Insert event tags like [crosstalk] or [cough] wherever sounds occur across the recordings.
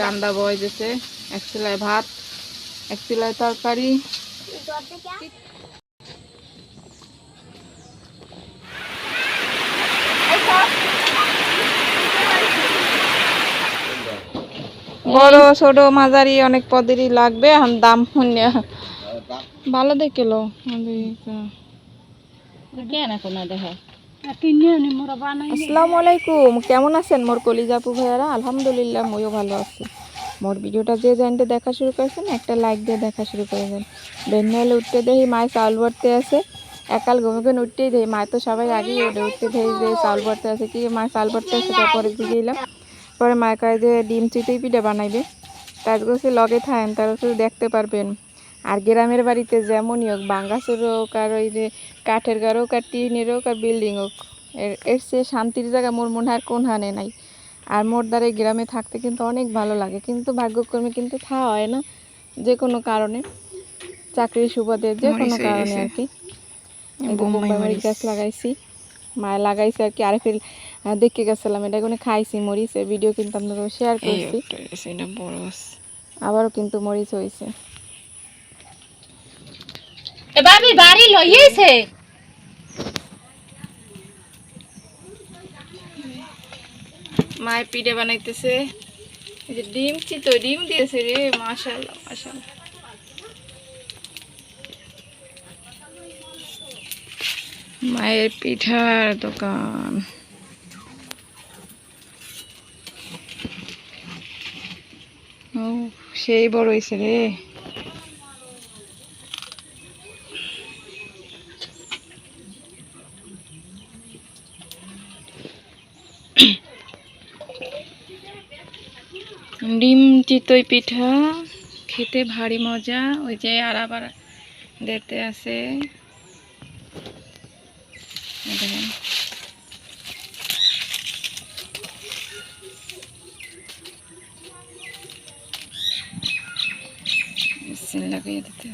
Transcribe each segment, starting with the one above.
রান্না বয় এক চুলায় ভাত এক চুলায় তরকারি। বড় ছোট মাঝারি অনেক পদেরই লাগবে এখন দাম শুনে ভালো দেখল আসসালামু আলাইকুম কেমন আছেন মোর কলিজাপু ভাইয়ারা? আলহামদুলিল্লাহ, মইও ভালো আছি। মোর ভিডিওটা যে জানতে দেখা শুরু করেছেন, একটা লাইক দিয়ে দেখা শুরু করে দেন। বেন্যালে উঠতে দেখি মায় চাউল ভরতে আছে। একাল ঘুমে ঘুমে উঠতেই দেই মায় তো সবাই আগেই ওঠে উঠতে দেখি যে চাউল ভরতে আছে কি মায় চাউল ভরতে আছে তারপরে দিকে এলাম পরে মায় কয় যে ডিম চিতেই পিঠে বানাইবে। তার কাছে লগে থাকেন তারা দেখতে পারবেন। আর গ্রামের বাড়িতে যেমনই হোক বাঙ্গাসুর হোক আর ওই যে কাঠের ঘর হোক আর টিনের হোক আর বিল্ডিং হোক এর চেয়ে শান্তির জায়গা মোর মনে হয় কোন হানে নাই। আর মোর দ্বারা গ্রামে থাকতে কিন্তু অনেক ভালো লাগে কিন্তু ভাগ্যক্রমে কিন্তু থাকা হয় না যে কোনো কারণে। চাকরির সুবাদে যে কোনো কারণে আর কি বোম্বাই মরিচ গাছ লাগাইছি মায় লাগাইছে আর কি আর ফির দেখে গেছিলাম এটা কোনো খাইছি মরিচের ভিডিও কিন্তু আপনাদের শেয়ার করছি। আবারও কিন্তু মরিচ হয়েছে বাড়ি লইয়েছে মায়ের পিঠে বানাইতেছে। এই যে ডিম ডিম দিয়েছে রে মাশাল্লাহ মাশাল্লাহ মায়ের পিঠার দোকান। ও, সেই বড় হয়েছে রে। ডিম চিতই পিঠা, খেতে ভারী মজা। ওই যে আর আবার দেখতে। মেশিন লাগিয়ে দিতে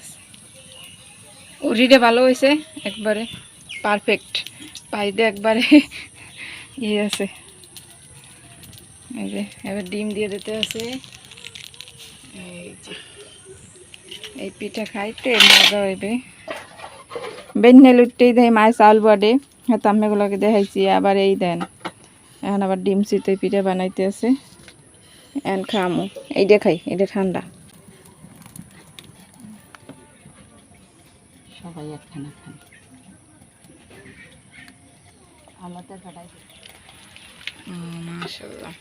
উড়িটা ভালো হয়েছে, একবারে পারফেক্ট পাইতে একবারে [laughs] ইয়ে আছে। যে এবার ডিম দিয়ে দিতে আছে। এই যে এই পিঠা খাইতে মজা হইবে। বেন্নে লুটতেই দেয় মায়ের চাউল বাডে হয়তো আমি এগুলোকে দেখাইছি আবার এই দেন। এখন আবার ডিম সিতে পিঠা বানাইতে আছে। এন খামু। এইটা খাই এটা ঠান্ডা। সবাই একখানা খান আমাদের কাটাই মাশাল্লাহ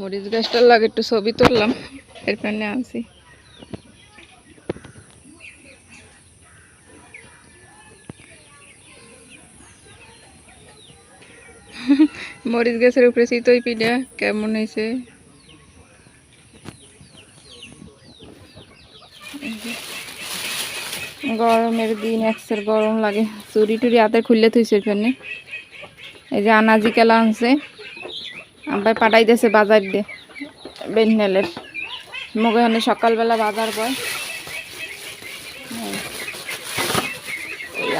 মরিচ গাছটার লাগে, একটু ছবি তুললাম, এর জন্য আনছি। মরিচ গাছের উপরে চিতই পিঠা কেমন হয়েছে? গরমের দিন, একসের গরম লাগে। চুরি টুরি হাতে খুললে থুইছে এখানে এই যে আনাজি কেলা আনছে। আব্বাই পাঠাই দিয়েছে বাজার দিয়ে বেননেলের মোক এখানে সকালবেলা বাজার বয়।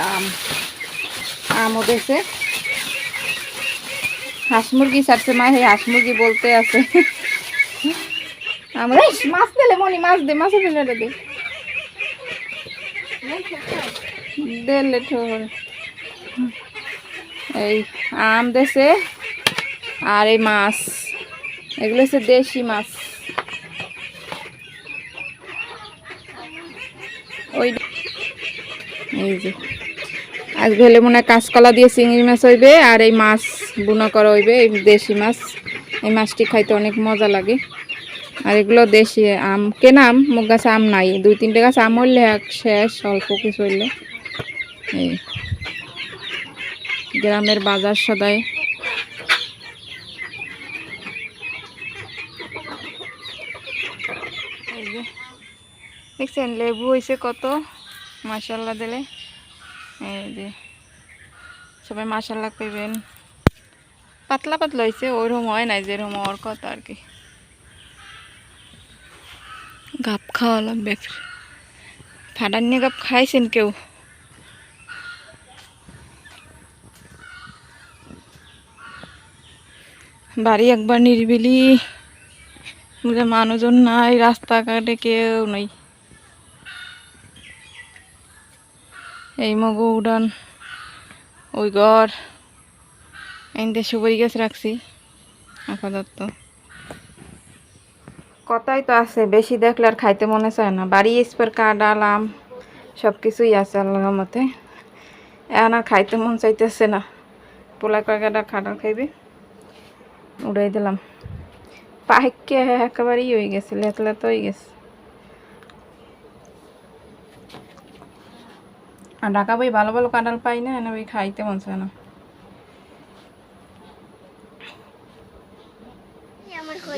আম আমও দিয়েছে হাঁস মুরগি ছাড়ছে মা এই হাঁস মুরগি বলতে আছে। আমরা মাছ দিলে মনি মাছ দে মাছ দিলে দে। দিলে এই আম দেছে। আর এই মাছ, এগুলো হচ্ছে দেশি মাছ। ওই এই যে। আজকে হলে মনে হয় কাঁচকলা দিয়ে চিংড়ি মাছ হইবে, আর এই মাছ বুনো করা হইবে, এই দেশি মাছ। এই মাছটি খাইতে অনেক মজা লাগে। আর এগুলো দেশি আম। কেনা আম মুখ গাছে আম নাই। দুই তিনটে গাছ আম হইলে এক শেষ, অল্প কিছু হইলে। এই। গ্রামের বাজার সদাই। যে দেখছেন, লেবু হয়েছে কত মাশাল্লাহ দিলে। এই যে, সবাই মাশাল্লাহ করবেন পাতলা পাতলা হয়েছে, ওইরকম হয় নাই, যেরকম ওর কথা আর কি। গাপ খাওয়া লাগবে ফাটার নিয়ে গাপ খাইছেন কেউ? বাড়ি একবার নিরিবিলি যে মানুষজন নাই, রাস্তাঘাটে কেউ নেই। এই মগু উড়ান, ওই ঘর, এনতে সুপারি গাছ রাখছি, আপাতত। কথাই তো আছে, বেশি দেখলে আর খাইতে মনে চায় না। বাড়ি স্পের কাঠ আম সব কিছুই আছে আল্লাহর মতে এখন আর খাইতে মন চাইতেছে না। পোলা কয়েকটা খাটার খাইবে? উড়াই দিলাম। পাইকে একেবারেই হয়ে গেছে লেতলা তো হয়ে গেছে। আর ঢাকা বই ভালো ভালো কাঁঠাল পাই না এনে ওই খাইতে মন চায় না।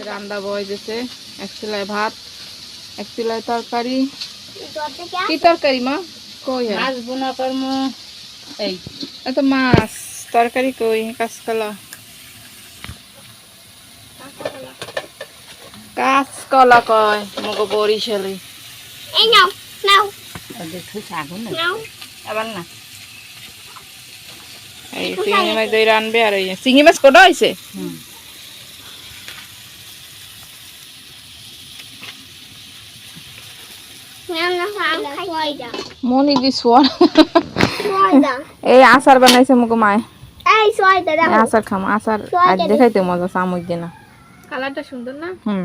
রান্না বয় দিছে এক চিলায় ভাত এক চিলায় তরকারি। কি তরকারি মা? কই মাছ বোনা কর্ম। এই এত মাছ তরকারি কই? কাঁচকলা। কাঁচকলা কয় মগো বরিশালে এই নাও নাও। আগুন আবার না। এই চিংড়ি মাছ দই রানবে আর এই চিংড়ি মাছ কটা হয়েছে? হুম। নাও না খাও খাইদা মনি দি সোয়ার। এই আচার বানাইছে মগো মায়। আচার খাম আচার দেখাইতে মজা চামচ দিনা কালারটা সুন্দর না? হুম।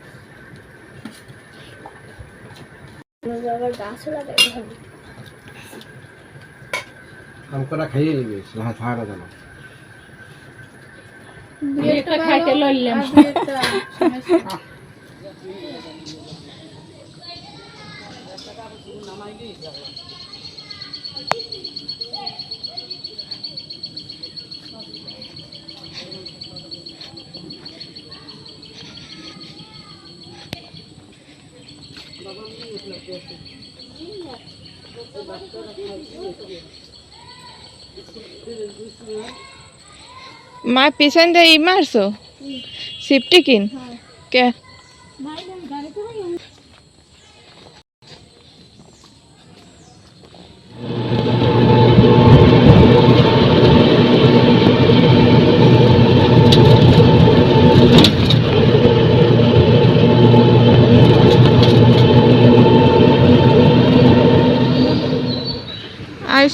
আমকরা খাইয়ে নিবি লাহা থাকা জানো একটা খাইতে লইলাম। মা পিছন দিয়ে মারছো? সিফটি কিন? কে?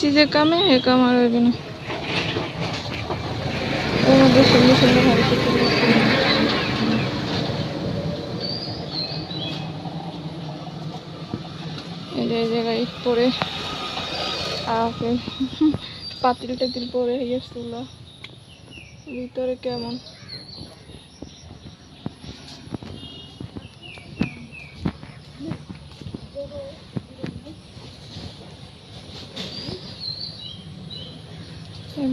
আইসি যে কামে, এ কাম আর হইবে না। ওর মধ্যে সুন্দর সুন্দর এই জায়গায় পরে পাতিল টাতিল পরে তুলা ভিতরে কেমন?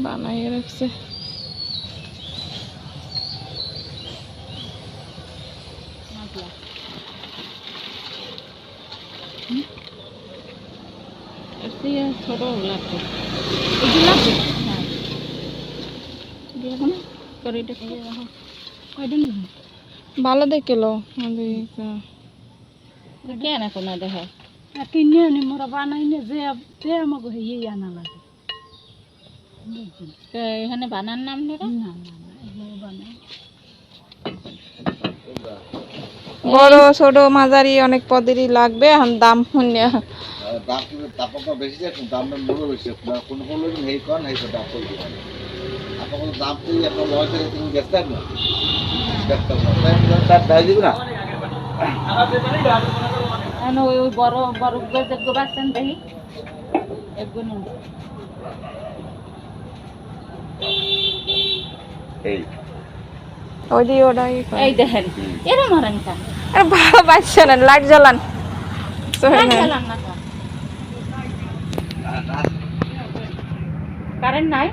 বানাইয়ে রাখছে ছোট লাগছে ভালো দেখল কেন কোনো দেখো কিনে আনি মোরা বানাই যে আমাকে ইয়ে আনা লাগে এখানে বানার নাম ধরে। না বড় ছোট মাঝারি অনেক পদেরই লাগবে এখন দাম বেশি যায় দাম মূল্য বেশি। কোন কোন হেই কন হেই দাম করবে আপনার দাম তো আপনার লয় থেকে তুমি গেছেন না দেখতাম না তার দায় দিব না? এখন ওই বড় বড় যোগ্য বাচ্চান দেখি এগুলো। এই। ওই দিয়ে ওটাই এই দেখেন এরম হারান কা আরে ভালো বাচ্চা না লাইট জ্বালান। না কারেন্ট নাই?